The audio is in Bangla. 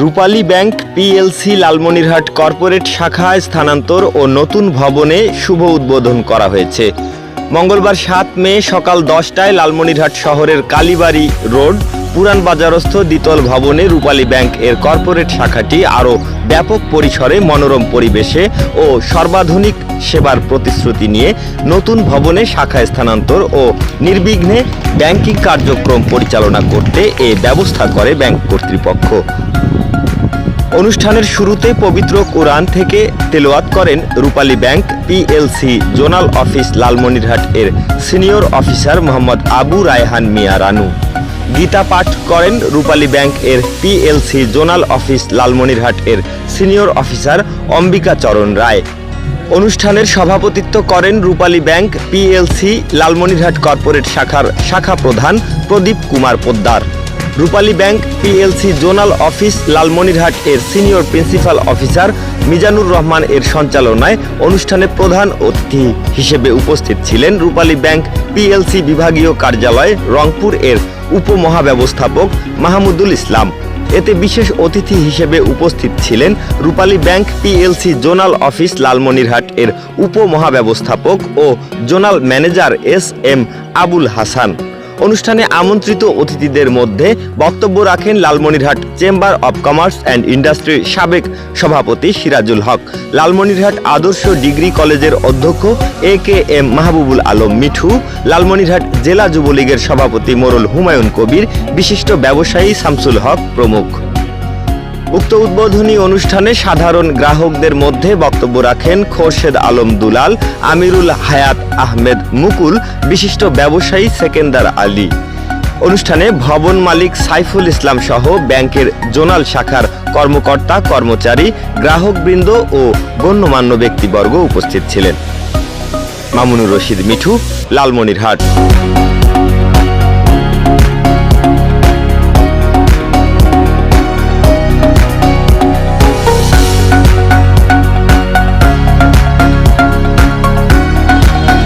Rupali bank PLC Lalmonirhat corporate শাখায় স্থানান্তর ও নতুন ভবনে শুভ উদ্বোধন করা হয়েছে। মঙ্গলবার সাত মে সকাল দশটায় লালমনিরহাট শহরের কালীবাড়ি রোড, পুরান বাজারস্থ দ্বিতল ভবনে রূপালী ব্যাংক এর কর্পোরেট শাখাটি আরও ব্যাপক পরিসরে মনোরম পরিবেশে ও সর্বাধুনিক সেবার প্রতিশ্রুতি নিয়ে নতুন ভবনে শাখায় স্থানান্তর ও নির্বিঘ্নে ব্যাংকিং কার্যক্রম পরিচালনা করতে এ ব্যবস্থা করে ব্যাংক কর্তৃপক্ষ। অনুষ্ঠানের শুরুতে পবিত্র কোরআন থেকে তেলাওয়াত করেন Rupali bank PLC, zonal office Lalmonirhat এর সিনিয়র অফিসার মোহাম্মদ আবু রায়হান মিয়া রানু। গীতা পাঠ করেন রূপালী ব্যাংক এর পিএলসি, জোনাল অফিস লালমনিরহাট এর সিনিয়র অফিসার অম্বিকা চরণ রায়। অনুষ্ঠানের সভাপতিত্ব করেন Rupali bank PLC, Lalmonirhat corporate শাখার শাখা প্রধান Pradip Kumar Poddar. Rupali bank PLC zonal office Lalmonirhat এর senior principal officer Mizanur Rahman এর সঞ্চালনায় অনুষ্ঠানে প্রধান অতিথি হিসেবে উপস্থিত ছিলেন রূপালী ব্যাংক পিএলসি বিভাগীয় কার্যালয় রংপুর এর উপমহাব্যবস্থাপক মাহমুদুল ইসলাম। এতে বিশেষ অতিথি হিসেবে উপস্থিত ছিলেন Rupali bank PLC zonal office Lalmonirhat এর উপমহাব্যবস্থাপক ও zonal manager S M Abul Hasan. অনুষ্ঠানে আমন্ত্রিত অতিথিদের মধ্যে বক্তব্য রাখেন Lalmonirhat chamber of commerce and ইন্ডাস্ট্রির সাবেক সভাপতি সিরাজুল হক। লালমনিরহাট আদর্শ ডিগ্রি কলেজের অধ্যক্ষ A K M Mahbubul Alam Mithu, Lalmonirhat জেলা যুবলীগের সভাপতি মোরল হুমায়ুন কবির, বিশিষ্ট ব্যবসায়ী শামসুল হক প্রমুখ। উক্ত উদ্বোধনী অনুষ্ঠানে সাধারণ গ্রাহকদের মধ্যে বক্তব্য রাখেন খোরশেদ আলম দুলাল, আমিরুল হায়াত আহমেদ মুকুল, বিশিষ্ট ব্যবসায়ী সেকেন্দার আলী। অনুষ্ঠানে ভবন মালিক সাইফুল ইসলাম সহ ব্যাংকের জোনাল শাখার কর্মকর্তা, কর্মচারী, গ্রাহকবৃন্দ ও গণ্যমান্য ব্যক্তিবর্গ উপস্থিত ছিলেন। মামুনুর রশিদ মিঠু, লালমনিরহাট।